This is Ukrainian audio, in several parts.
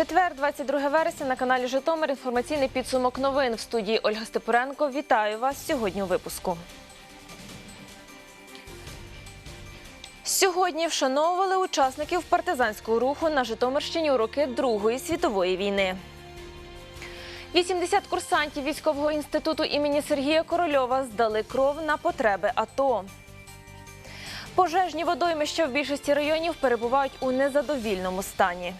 Четвер, 22 вересня на каналі Житомир. Інформаційний підсумок новин в студії Ольга Степуренко. Вітаю вас сьогодні у випуску. Сьогодні вшановували учасників партизанського руху на Житомирщині у роки Другої світової війни. 80 курсантів військового інституту імені Сергія Корольова здали кров на потреби АТО. Пожежні водоймища в більшості районів перебувають у незадовільному стані.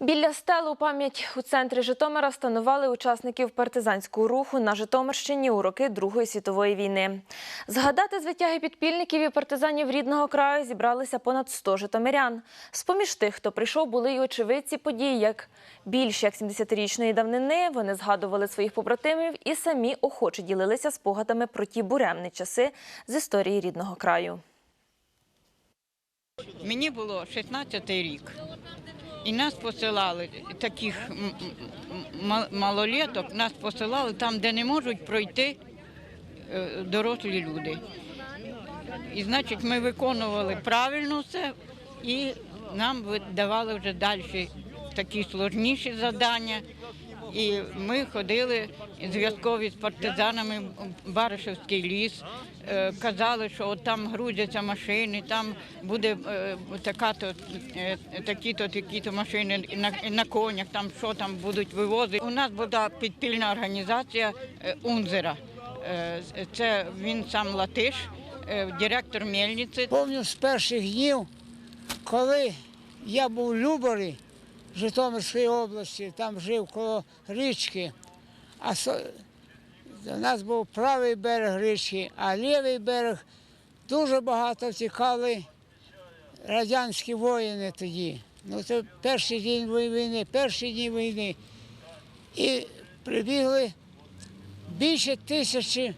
Біля стелу пам'ять у центрі Житомира встановили учасників партизанського руху на Житомирщині у роки Другої світової війни. Згадати звитяги підпільників і партизанів рідного краю зібралися понад 100 житомирян. З-поміж тих, хто прийшов, були й очевидці подій, як більш як 70-річної давнини. Вони згадували своїх побратимів і самі охоче ділилися спогадами про ті буремні часи з історії рідного краю. Мені було 16 рік. І нас посилали, таких малолеток, нас посилали там, де не можуть пройти е, дорослі люди. І значить, ми виконували правильно все і нам давали вже далі такі сложніші завдання. І ми ходили зв'язкові з партизанами в Баришевський ліс, е, казали, що от там грузяться машини, там буде е, така-то, е, такі-то, такі-то машини на, на конях, там що там будуть вивозити. У нас була підпільна організація Унзера. Це він сам латиш, директор мельниці. Помню з перших днів, коли я був в Люборі, Житомирської області, там жив коло річки, а у нас був правий берег річки, а лівий берег дуже багато втікали радянські воїни тоді. Ну, це перший день війни, перші дні війни. І прибігли більше тисячі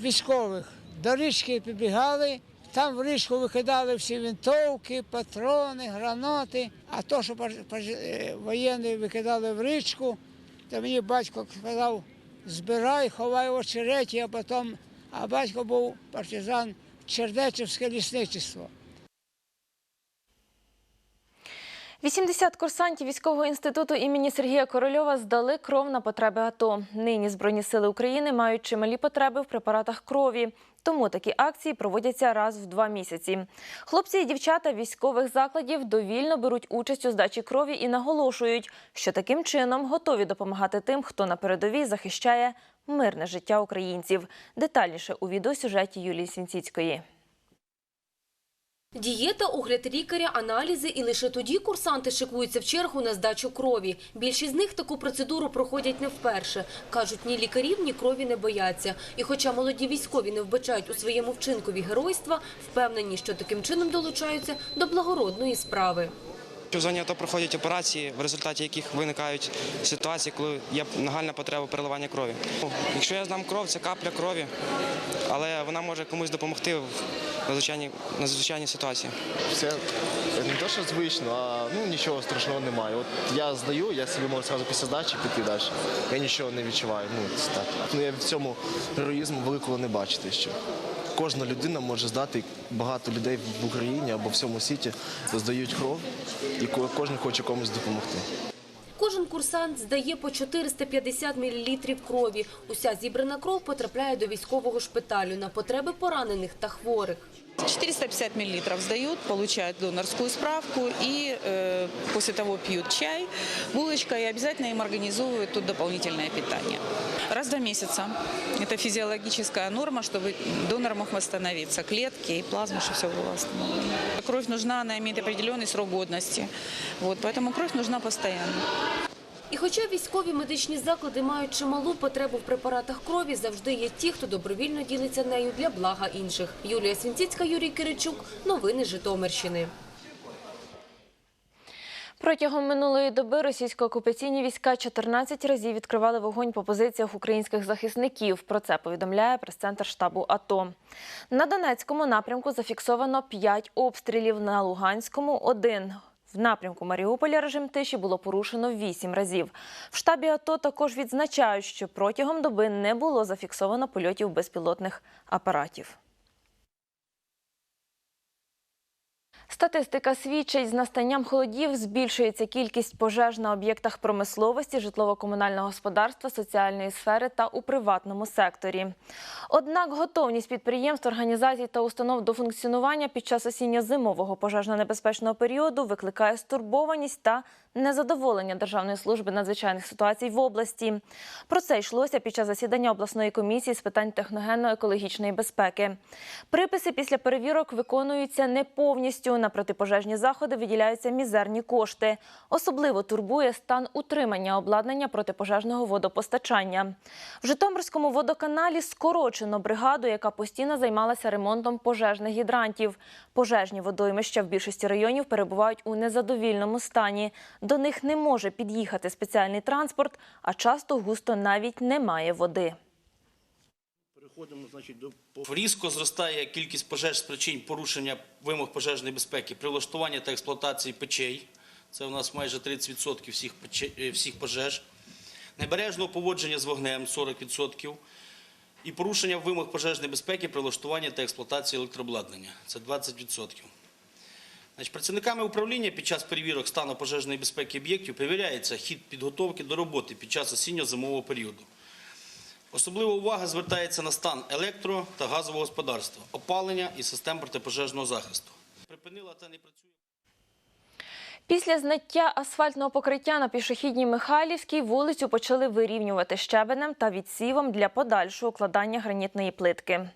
військових. До річки підбігали, там в річку викидали всі винтовки, патрони, гранати. А то, що е, воєнні викидали в річку, то мені батько сказав, збирай, ховай очереті, а потім, а батько був партизан Чердечівське лісничество. 80 курсантів військового інституту імені Сергія Корольова здали кров на потреби АТО. Нині Збройні сили України мають чималі потреби в препаратах крові. Тому такі акції проводяться раз в два місяці. Хлопці і дівчата військових закладів довільно беруть участь у здачі крові і наголошують, що таким чином готові допомагати тим, хто на передовій захищає мирне життя українців. Детальніше у відеосюжеті Юлії Сінціцької. Дієта, огляд лікаря, аналізи і лише тоді курсанти шикуються в чергу на здачу крові. Більшість з них таку процедуру проходять не вперше. Кажуть, ні лікарів, ні крові не бояться. І хоча молоді військові не вбачають у своєму вчинкові геройства, впевнені, що таким чином долучаються до благородної справи. В зоні АТО проходять операції, в результаті яких виникають ситуації, коли є нагальна потреба переливання крові. Якщо я здам кров, це капля крові, але вона може комусь допомогти в надзвичайній, надзвичайній ситуації. Це не те, що звично, а ну нічого страшного немає. От я здаю, я собі можу зразу після здачі піти далі. Я нічого не відчуваю. Ну це так. Ну я в цьому героїзму великого не бачите ще. Кожна людина може здати багато людей в Україні або в всьому світі здають кров, і кожен хоче комусь допомогти. Кожен курсант здає по 450 мл крові. Уся зібрана кров потрапляє до військового шпиталю на потреби поранених та хворих. 450 миллилитров сдают, получают донорскую справку и э, после того пьют чай, булочка и обязательно им организовывают тут дополнительное питание. Раз в два месяца. Это физиологическая норма, чтобы донор мог восстановиться. Клетки и плазма, чтобы все было восстановлено. Кровь нужна, она имеет определенный срок годности. Вот, поэтому кровь нужна постоянно. І хоча військові медичні заклади мають чималу потребу в препаратах крові, завжди є ті, хто добровільно ділиться нею для блага інших. Юлія Свінціцька, Юрій Киричук. Новини Житомирщини. Протягом минулої доби російсько-окупаційні війська 14 разів відкривали вогонь по позиціях українських захисників. Про це повідомляє прес-центр штабу АТО. На Донецькому напрямку зафіксовано 5 обстрілів, на Луганському – один. В напрямку Маріуполя режим тиші було порушено вісім разів. В штабі АТО також відзначають, що протягом доби не було зафіксовано польотів безпілотних апаратів. Статистика свідчить, з настанням холодів збільшується кількість пожеж на об'єктах промисловості, житлово-комунального господарства, соціальної сфери та у приватному секторі. Однак готовність підприємств, організацій та установ до функціонування під час осінньо-зимового пожежно-небезпечного періоду викликає стурбованість та незадоволення Державної служби надзвичайних ситуацій в області. Про це йшлося під час засідання обласної комісії з питань техногенно-екологічної безпеки. Приписи після перевірок виконуються не повністю. На протипожежні заходи виділяються мізерні кошти. Особливо турбує стан утримання обладнання протипожежного водопостачання. В Житомирському водоканалі скорочено бригаду, яка постійно займалася ремонтом пожежних гідрантів. Пожежні водоймища в більшості районів перебувають у незадовільному стані. До них не може під'їхати спеціальний транспорт, а часто густо навіть немає води. Переходимо, значить, до різко зростає кількість пожеж з причин порушення вимог пожежної безпеки при влаштуванні та експлуатації печей. Це у нас майже 30% всіх, е, всіх пожеж. Небережного поводження з вогнем 40%. І порушення вимог пожежної безпеки при влаштуванні та експлуатації електрообладнання. Це 20%. Значить, працівниками управління під час перевірок стану пожежної безпеки об'єктів перевіряється хід підготовки до роботи під час осінньо-зимового періоду. Особлива увага звертається на стан електро та газового господарства, опалення і систем протипожежного захисту. Припинила та не працює. Після зняття асфальтного покриття на пішохідній Михайлівській вулицю почали вирівнювати щебенем та відсівом для подальшого укладання гранітної плитки.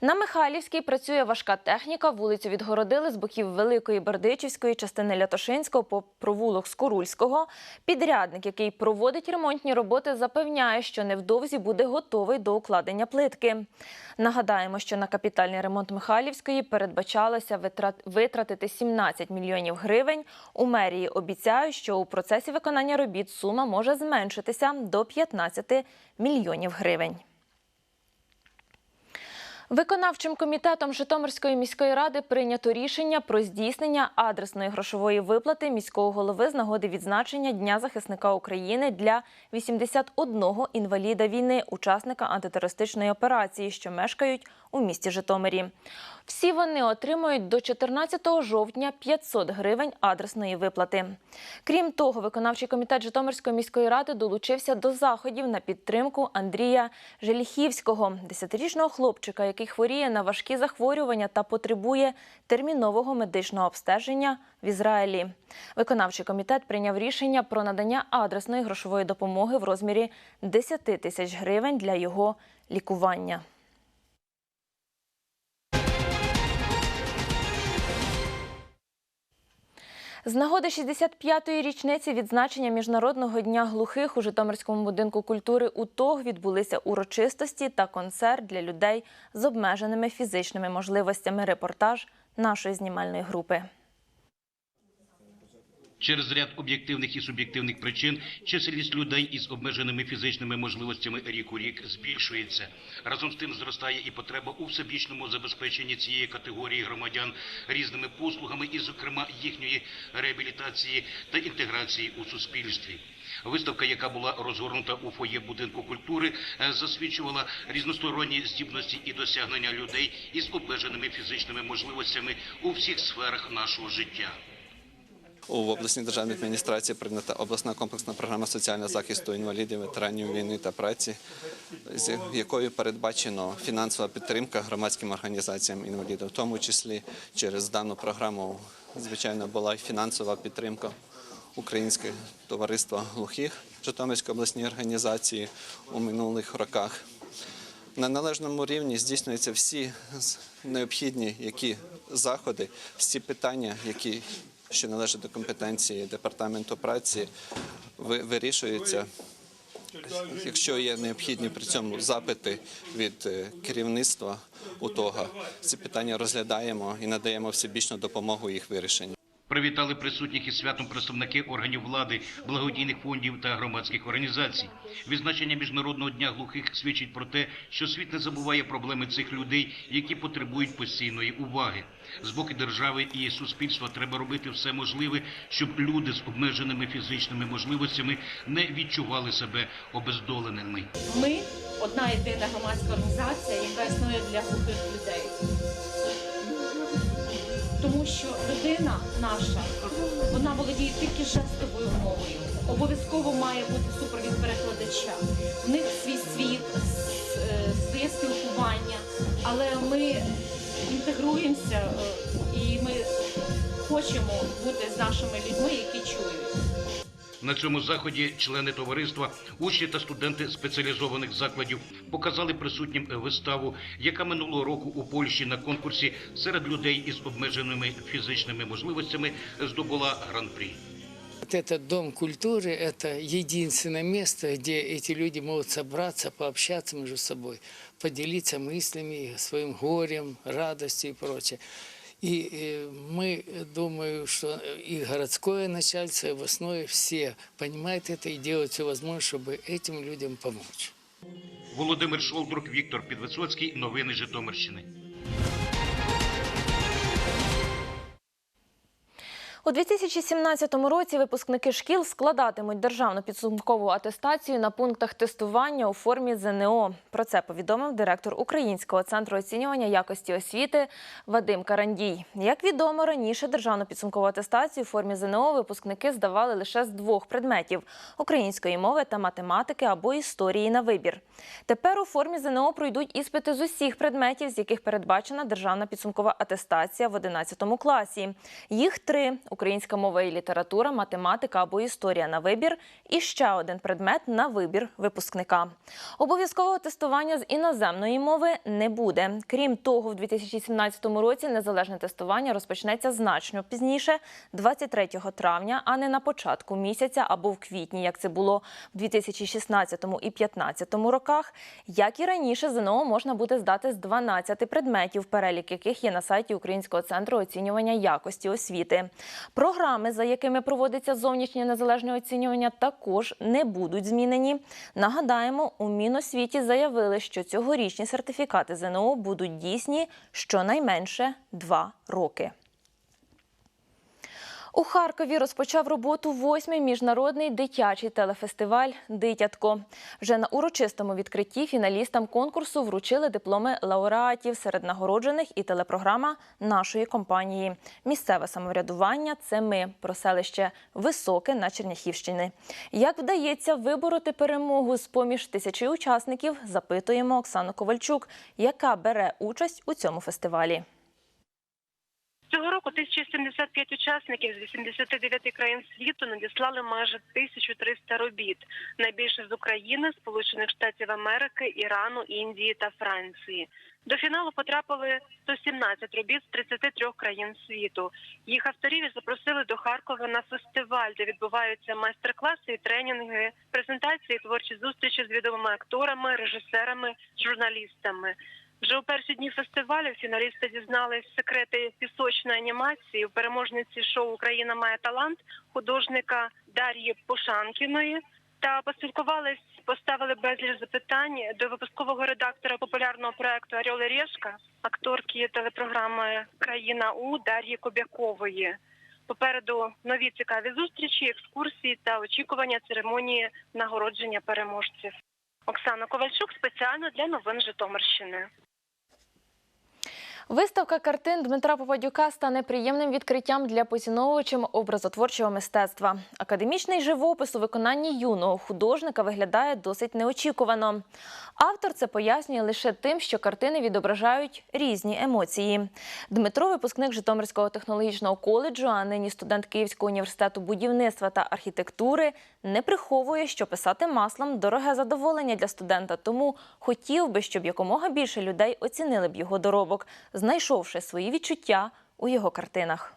На Михайлівській працює важка техніка. Вулицю відгородили з боків Великої Бердичівської частини Лятошинського по провулок Скорульського. Підрядник, який проводить ремонтні роботи, запевняє, що невдовзі буде готовий до укладення плитки. Нагадаємо, що на капітальний ремонт Михайлівської передбачалося витратити 17 мільйонів гривень. У мерії обіцяють, що у процесі виконання робіт сума може зменшитися до 15 мільйонів гривень. Виконавчим комітетом Житомирської міської ради прийнято рішення про здійснення адресної грошової виплати міського голови з нагоди відзначення Дня захисника України для 81 інваліда війни, учасника антитерористичної операції, що мешкають у місті Житомирі. Всі вони отримують до 14 жовтня 500 гривень адресної виплати. Крім того, виконавчий комітет Житомирської міської ради долучився до заходів на підтримку Андрія Желіхівського, 10-річного хлопчика, який хворіє на важкі захворювання та потребує термінового медичного обстеження в Ізраїлі. Виконавчий комітет прийняв рішення про надання адресної грошової допомоги в розмірі 10 тисяч гривень для його лікування. З нагоди 65-ї річниці відзначення Міжнародного дня глухих у Житомирському будинку культури УТОГ відбулися урочистості та концерт для людей з обмеженими фізичними можливостями. Репортаж нашої знімальної групи. Через ряд об'єктивних і суб'єктивних причин чисельність людей із обмеженими фізичними можливостями рік у рік збільшується. Разом з тим зростає і потреба у всебічному забезпеченні цієї категорії громадян різними послугами, і, зокрема, їхньої реабілітації та інтеграції у суспільстві. Виставка, яка була розгорнута у фоє будинку культури, е, засвідчувала різносторонні здібності і досягнення людей із обмеженими фізичними можливостями у всіх сферах нашого життя. У обласній державній адміністрації прийнята обласна комплексна програма соціального захисту інвалідів, ветеранів війни та праці, з якою передбачено фінансова підтримка громадським організаціям інвалідів, в тому числі через дану програму, звичайно, була й фінансова підтримка Українського товариства глухих Житомирської обласній організації у минулих роках. На належному рівні здійснюються всі необхідні які заходи, всі питання, які що належить до компетенції департаменту праці, вирішується. Якщо є необхідні при цьому запити від е, керівництва УТОГа, ці питання розглядаємо і надаємо всебічну допомогу їх вирішенню. Привітали присутніх із святом представники органів влади, благодійних фондів та громадських організацій. Відзначення міжнародного дня глухих свідчить про те, що світ не забуває проблеми цих людей, які потребують постійної уваги. З боку держави і суспільства треба робити все можливе, щоб люди з обмеженими фізичними можливостями не відчували себе обездоленими. Ми одна єдина громадська організація, яка існує для глухих людей. Тому що людина наша вона володіє тільки жестовою мовою. Обов'язково має бути супровід перекладача. В них свій світ, е, своє спілкування, але ми інтегруємося е, і ми хочемо бути з нашими людьми, які чують. На цьому заході члени товариства, учні та студенти спеціалізованих закладів показали присутнім виставу, яка минулого року у Польщі на конкурсі серед людей із обмеженими фізичними можливостями здобула гран-прі. Вот этот дом культуры – это единственное место, где эти люди могут собраться, пообщаться между собой, поделиться мыслями, своим горем, радостью и прочее. И э, мы, э, думаю, что и городское начальство, и областное все понимают это и делают все возможное, чтобы этим людям помочь. Володимир Шолдрук, Віктор Підвисоцький. Новини Житомирщини. У 2017 році випускники шкіл складатимуть державну підсумкову атестацію на пунктах тестування у формі ЗНО. Про це повідомив директор Українського центру оцінювання якості освіти Вадим Карандій. Як відомо, раніше державну підсумкову атестацію у формі ЗНО випускники здавали лише з двох предметів української мови та математики або історії на вибір. Тепер у формі ЗНО пройдуть іспити з усіх предметів, з яких передбачена державна підсумкова атестація в 11 класі. Їх три: українська мова і література, математика або історія на вибір, і ще один предмет на вибір випускника. Обов'язкового тестування з іноземної мови не буде. Крім того, в 2017 році незалежне тестування розпочнеться значно пізніше, 23 травня, а не на початку місяця або в квітні, як це було в 2016 і 2015 роках. Як і раніше, ЗНО можна буде здати з 12 предметів, перелік яких є на сайті Українського центру оцінювання якості освіти. Програми, за якими проводиться зовнішнє незалежне оцінювання, також не будуть змінені. Нагадаємо, у Міносвіті заявили, що цьогорічні сертифікати ЗНО будуть дійсні щонайменше два роки. У Харкові розпочав роботу восьмий міжнародний дитячий телефестиваль Дитятко. Вже на урочистому відкритті фіналістам конкурсу вручили дипломи лауреатів серед нагороджених і телепрограма нашої компанії. Місцеве самоврядування це ми про селище Високе на Черняхівщині. Як вдається вибороти перемогу з поміж тисячі учасників, запитуємо Оксану Ковальчук, яка бере участь у цьому фестивалі. Цього року 1075 учасників з 89 країн світу надіслали майже 1300 робіт. Найбільше з України, Сполучених Штатів Америки, Ірану, Індії та Франції. До фіналу потрапили 117 робіт з 33 країн світу. Їх авторів запросили до Харкова на фестиваль, де відбуваються майстер-класи і тренінги, презентації, творчі зустрічі з відомими акторами, режисерами, журналістами. Вже у перші дні фестивалю фіналісти дізнались секрети пісочної анімації у переможниці шоу Україна має талант художника Дар'ї Пошанкіної та поспілкувались, поставили безліч запитань до випускового редактора популярного проекту Орел і Решка, акторки телепрограми Країна У Дар'ї Кобякової. Попереду нові цікаві зустрічі, екскурсії та очікування церемонії нагородження переможців. Оксана Ковальчук спеціально для новин Житомирщини. Виставка картин Дмитра Попадюка стане приємним відкриттям для поціновувачів образотворчого мистецтва. Академічний живопис у виконанні юного художника виглядає досить неочікувано. Автор це пояснює лише тим, що картини відображають різні емоції. Дмитро, випускник Житомирського технологічного коледжу, а нині студент Київського університету будівництва та архітектури, не приховує, що писати маслом дороге задоволення для студента. Тому хотів би, щоб якомога більше людей оцінили б його доробок, знайшовши свої відчуття у його картинах.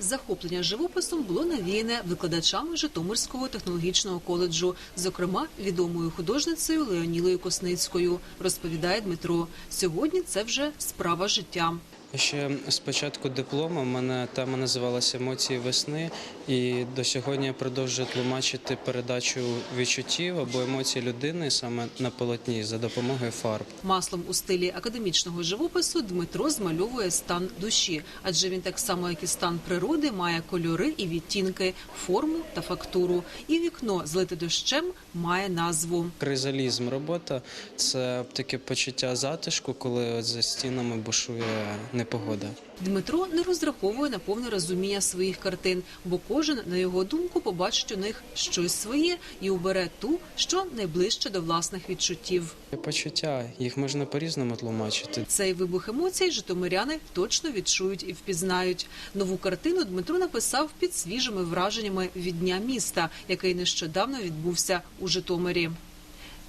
Захоплення живописом було навіяне викладачами Житомирського технологічного коледжу, зокрема відомою художницею Леонілою Косницькою, розповідає Дмитро. Сьогодні це вже справа життя. Ще з початку диплому в мене тема називалася Емоції весни, і до сьогодні я продовжую тлумачити передачу відчуттів або емоцій людини саме на полотні за допомогою фарб. Маслом у стилі академічного живопису Дмитро змальовує стан душі, адже він так само, як і стан природи, має кольори і відтінки, форму та фактуру. І вікно, злите дощем, має назву. Кризалізм робота це таке почуття затишку, коли за стінами бушує непогода. Дмитро не розраховує на повне розуміння своїх картин, бо кожен, на його думку, побачить у них щось своє і обере ту, що найближче до власних відчуттів. Почуття їх можна по-різному тлумачити. Цей вибух емоцій житомиряни точно відчують і впізнають. Нову картину Дмитро написав під свіжими враженнями від дня міста, який нещодавно відбувся у Житомирі.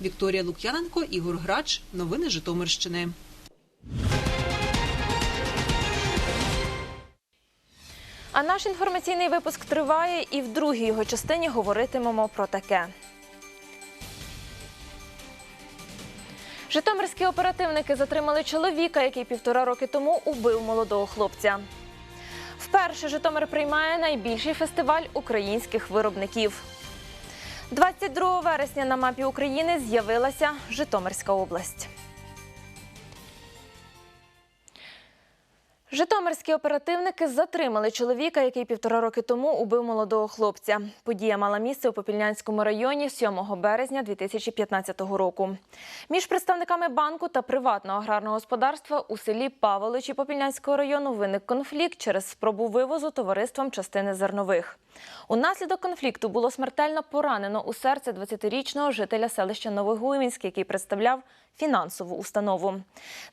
Вікторія Лук'яненко, Ігор Грач. Новини Житомирщини. А наш інформаційний випуск триває, і в другій його частині говоритимемо про таке. Житомирські оперативники затримали чоловіка, який півтора роки тому убив молодого хлопця. Вперше Житомир приймає найбільший фестиваль українських виробників. 22 вересня на мапі України з'явилася Житомирська область. Житомирські оперативники затримали чоловіка, який півтора роки тому убив молодого хлопця. Подія мала місце у Попільнянському районі 7 березня 2015 року. Між представниками банку та приватного аграрного господарства у селі Паволичі Попільнянського району виник конфлікт через спробу вивозу товариством частини зернових. Унаслідок конфлікту було смертельно поранено у серце 20-річного жителя селища Новогуймінськ, який представляв фінансову установу.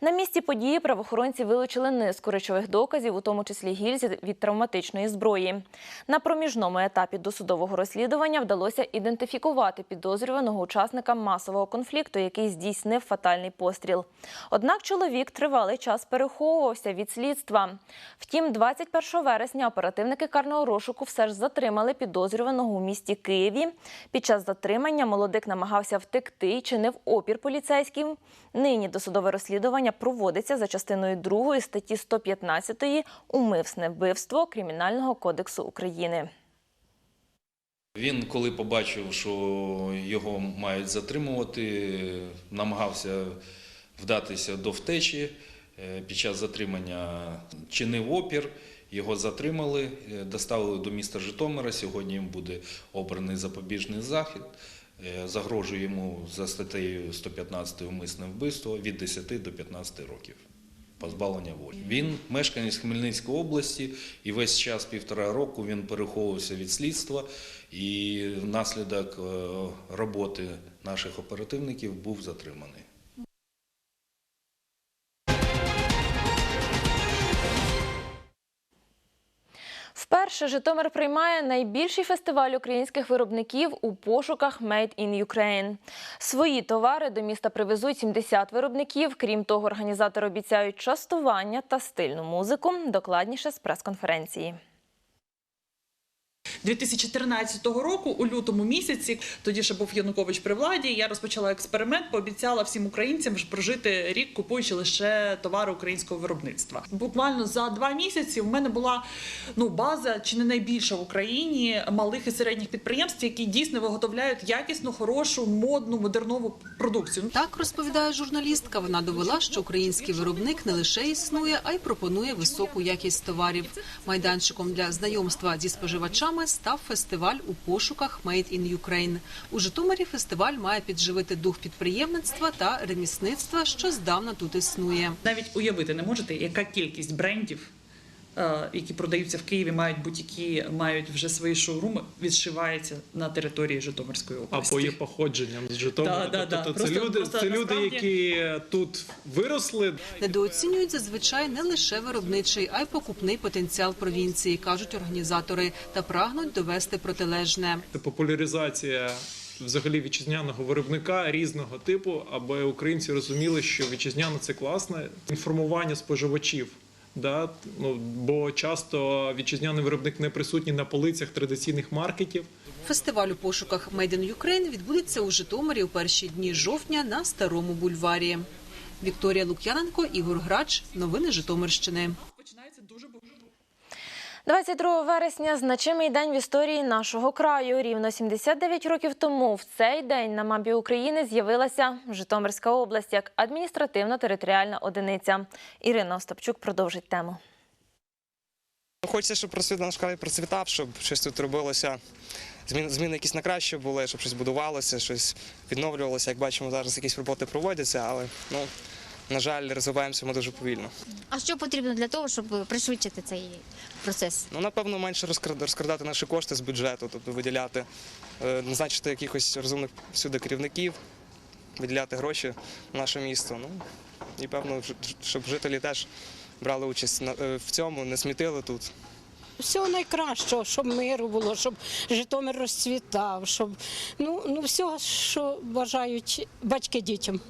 На місці події правоохоронці вилучили низку речових доказів, у тому числі гільзи від травматичної зброї. На проміжному етапі досудового розслідування вдалося ідентифікувати підозрюваного учасника масового конфлікту, який здійснив фатальний постріл. Однак чоловік тривалий час переховувався від слідства. Втім, 21 вересня оперативники карного розшуку все ж затримали підозрюваного у місті Києві. Під час затримання молодик намагався втекти і чинив опір поліцейським. Нині досудове розслідування проводиться за частиною 2 статті 115 «Умисне вбивство Кримінального кодексу України. Він, коли побачив, що його мають затримувати, намагався вдатися до втечі. Е, Під час затримання чинив опір, його затримали, е, доставили до міста Житомира. Сьогодні їм буде обраний запобіжний захід. Е, Загрожує йому за статтею 115 умисне вбивство від 10 до 15 років позбавлення волі. Він мешканець Хмельницької області і весь час півтора року він переховувався від слідства і внаслідок е, роботи наших оперативників був затриманий. Вперше Житомир приймає найбільший фестиваль українських виробників у пошуках Made in Ukraine. Свої товари до міста привезуть 70 виробників. Крім того, організатори обіцяють частування та стильну музику. Докладніше з прес-конференції. 2013 року, у лютому місяці, тоді ще був Янукович при владі. Я розпочала експеримент, пообіцяла всім українцям прожити рік, купуючи лише товари українського виробництва. Буквально за два місяці в мене була ну база чи не найбільша в Україні малих і середніх підприємств, які дійсно виготовляють якісну, хорошу, модну, модернову продукцію. Так розповідає журналістка. Вона довела, що український виробник не лише існує, а й пропонує високу якість товарів. Майданчиком для знайомства зі споживачами став фестиваль у пошуках Made in Ukraine. У Житомирі фестиваль має підживити дух підприємництва та ремісництва, що здавна тут існує. Навіть уявити не можете, яка кількість брендів, які продаються в Києві, мають будь-які мають вже свої шоуруми, відшивається на території Житомирської області. Або є походженням з Житомира. Да, да, да. Тобто це Просто- люди, просто це люди, насправді- які тут виросли. Недооцінюють зазвичай не лише виробничий, а й покупний потенціал провінції, кажуть організатори, та прагнуть довести протилежне. Це популяризація взагалі вітчизняного виробника різного типу, аби українці розуміли, що вітчизняно це класне інформування споживачів. Да? Ну, бо часто вітчизняний виробник не присутній на полицях традиційних маркетів. Фестиваль у пошуках Made in Ukraine відбудеться у Житомирі у перші дні жовтня на старому бульварі. Вікторія Лук'яненко, Ігор Грач. Новини Житомирщини. 22 вересня значимий день в історії нашого краю. Рівно 79 років тому в цей день на мапі України з'явилася Житомирська область як адміністративно-територіальна одиниця. Ірина Остапчук продовжить тему. Хочеться, щоб просвіт наш край процвітав, щоб щось тут робилося. Зміни, зміни якісь на краще були, щоб щось будувалося, щось відновлювалося. Як бачимо, зараз якісь роботи проводяться, але ну, на жаль, розвиваємося ми дуже повільно. А що потрібно для того, щоб пришвидшити цей процес? Ну, напевно, менше розкрад- розкрадати наші кошти з бюджету, тобто виділяти, е, назначити якихось розумних всюди керівників, виділяти гроші в наше місто. Ну, і певно, щоб жителі теж брали участь е, в цьому, не смітили тут. Всього найкращого, щоб миру було, щоб Житомир розцвітав, щоб ну, ну всього, що бажають батьки дітям.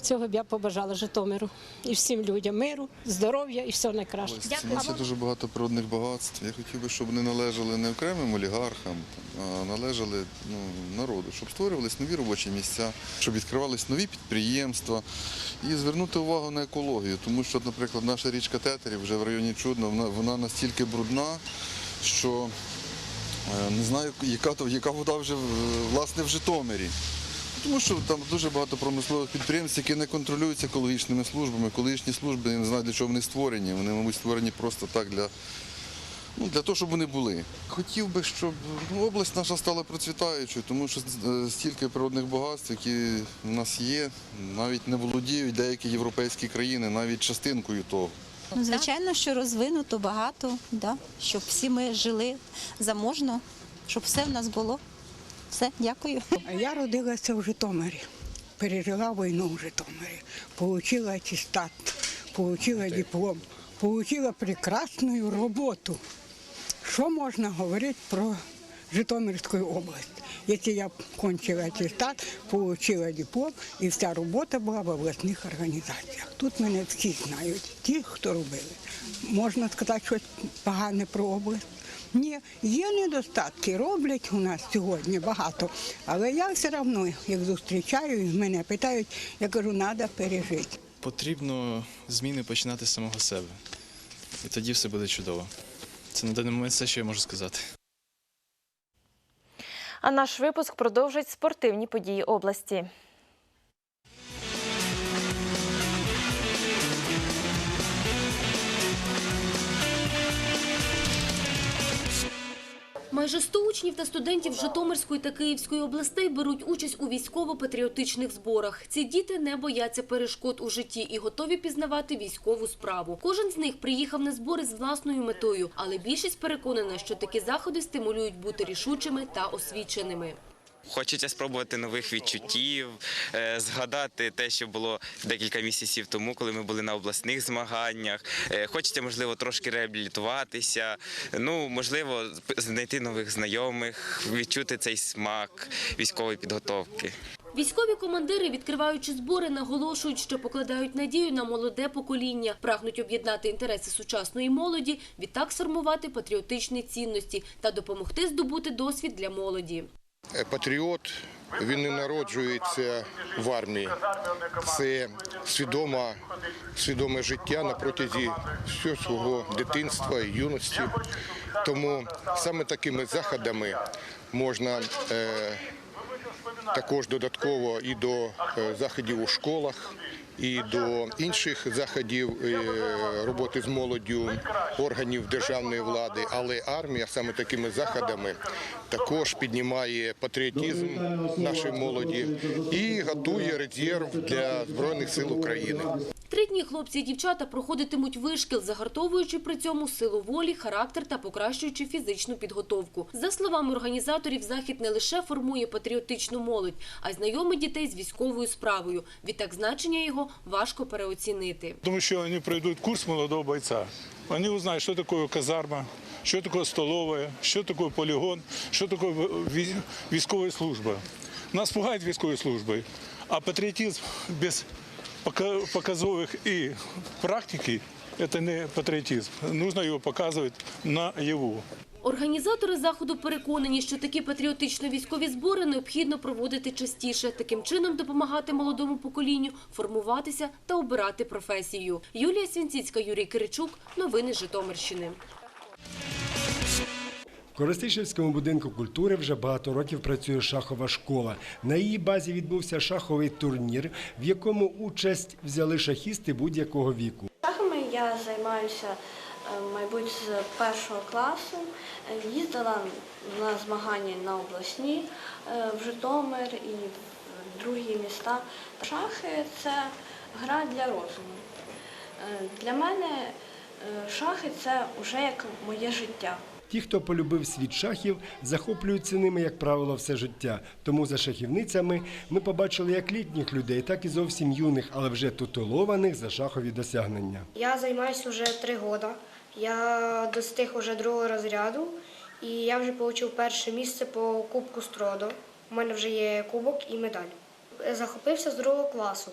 Цього б я побажала Житомиру і всім людям миру, здоров'я і всього найкращого. У нас є дуже багато природних багатств. Я хотів би, щоб вони належали не окремим олігархам, а належали ну, народу, щоб створювались нові робочі місця, щоб відкривались нові підприємства і звернути увагу на екологію, тому що, наприклад, наша річка Тетерів вже в районі Чудно, вона, вона настільки брудна, що е, не знаю, яка, яка вода вже е, власне в Житомирі. Тому що там дуже багато промислових підприємств, які не контролюються екологічними службами. Екологічні служби, я не знаю, для чого вони створені. Вони, мабуть, створені просто так для, ну, для того, щоб вони були. Хотів би, щоб ну, область наша стала процвітаючою, тому що е, стільки природних багатств, які в нас є, навіть не володіють деякі європейські країни, навіть частинкою того. Ну, звичайно, що розвинуто багато, да, щоб всі ми жили заможно, щоб все в нас було. Все, дякую. Я родилася в Житомирі, пережила війну в Житомирі, отримала атестат, отримала диплом, отримала прекрасну роботу. Що можна говорити про Житомирську область? Якщо я кончила атестат, отримала диплом, і вся робота була в обласних організаціях. Тут мене всі знають, ті, хто робили. Можна сказати щось погане про область. Ні, є недостатки, роблять у нас сьогодні багато, але я все одно їх зустрічаю мене питають, я кажу, треба пережити. Потрібно зміни починати з самого себе. І тоді все буде чудово. Це на даний момент все, що я можу сказати. А наш випуск продовжить спортивні події області. Майже 100 учнів та студентів Житомирської та Київської областей беруть участь у військово-патріотичних зборах. Ці діти не бояться перешкод у житті і готові пізнавати військову справу. Кожен з них приїхав на збори з власною метою, але більшість переконана, що такі заходи стимулюють бути рішучими та освіченими. Хочеться спробувати нових відчуттів, е, згадати те, що було декілька місяців тому, коли ми були на обласних змаганнях. Е, Хочеться, можливо, трошки реабілітуватися. Ну, можливо, знайти нових знайомих, відчути цей смак військової підготовки. Військові командири, відкриваючи збори, наголошують, що покладають надію на молоде покоління, прагнуть об'єднати інтереси сучасної молоді, відтак сформувати патріотичні цінності та допомогти здобути досвід для молоді. Патріот він не народжується в армії. Це свідома, свідоме життя на протязі всього свого дитинства і юності. Тому саме такими заходами можна е, також додатково і до е, заходів у школах, і до інших заходів е, роботи з молоддю органів державної влади. Але армія саме такими заходами також піднімає патріотизм нашої молоді і готує резерв для збройних сил України. Три дні хлопці і дівчата проходитимуть вишкіл, загартовуючи при цьому силу волі, характер та покращуючи фізичну підготовку. За словами організаторів, захід не лише формує патріотичну молодь, а й знайомить дітей з військовою справою. Відтак значення його важко переоцінити. Тому що вони пройдуть курс молодого бойця. Вони узнають, що таке казарма, що таке столова, що таке полігон, що таке вій- військова служба. Нас пугають військовою службою, а патріотизм без пока- показових і практики це не патріотизм. Нужно його показувати наяву. Організатори заходу переконані, що такі патріотично-військові збори необхідно проводити частіше. Таким чином допомагати молодому поколінню формуватися та обирати професію. Юлія Свінціцька, Юрій Киричук. Новини Житомирщини. В Коростишівському будинку культури вже багато років працює шахова школа. На її базі відбувся шаховий турнір, в якому участь взяли шахісти будь-якого віку. Шахами я займаюся, е, мабуть, з першого класу. Е, Їздила на змагання на обласні е, в Житомир і в другі міста. Шахи це гра для розуму. Для мене шахи це вже як моє життя. Ті, хто полюбив світ шахів, захоплюються ними, як правило, все життя. Тому за шахівницями ми побачили як літніх людей, так і зовсім юних, але вже титулованих за шахові досягнення. Я займаюся вже три роки. Я достиг уже другого розряду і я вже отримав перше місце по Кубку Стродо. У мене вже є кубок і медаль. Захопився з другого класу.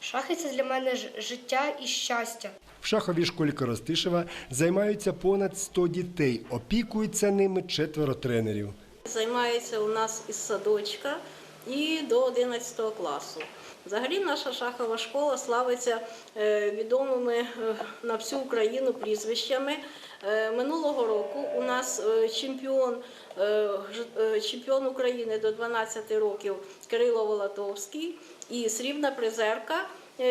Шахи це для мене життя і щастя. В шаховій школі Коростишева займаються понад 100 дітей. Опікуються ними четверо тренерів. Займається у нас із садочка і до 11 класу. Взагалі наша шахова школа славиться е, відомими е, на всю Україну прізвищами. Е, Минулого року у нас чемпіон, чемпіон України до 12 років Кирило Волотовський і срібна призерка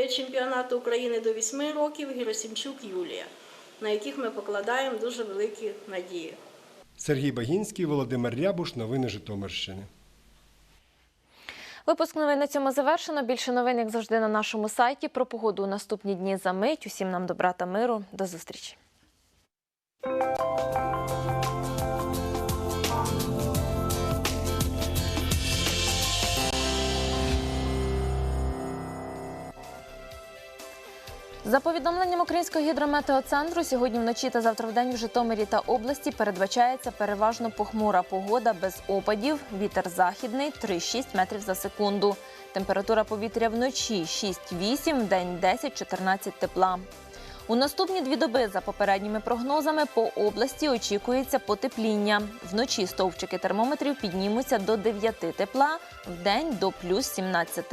чемпіонату України до 8 років Герасимчук Юлія, на яких ми покладаємо дуже великі надії. Сергій Багінський, Володимир Рябуш. Новини Житомирщини. Випуск новин на цьому завершено. Більше новин, як завжди, на нашому сайті. Про погоду у наступні дні за мить. Усім нам добра та миру. До зустрічі. За повідомленням Українського гідрометеоцентру, сьогодні вночі та завтра вдень в Житомирі та області передбачається переважно похмура погода без опадів. Вітер західний 3-6 метрів за секунду. Температура повітря вночі 6-8, вдень 10-14 тепла. У наступні дві доби, за попередніми прогнозами, по області очікується потепління. Вночі стовпчики термометрів піднімуться до 9 тепла, вдень до плюс 17.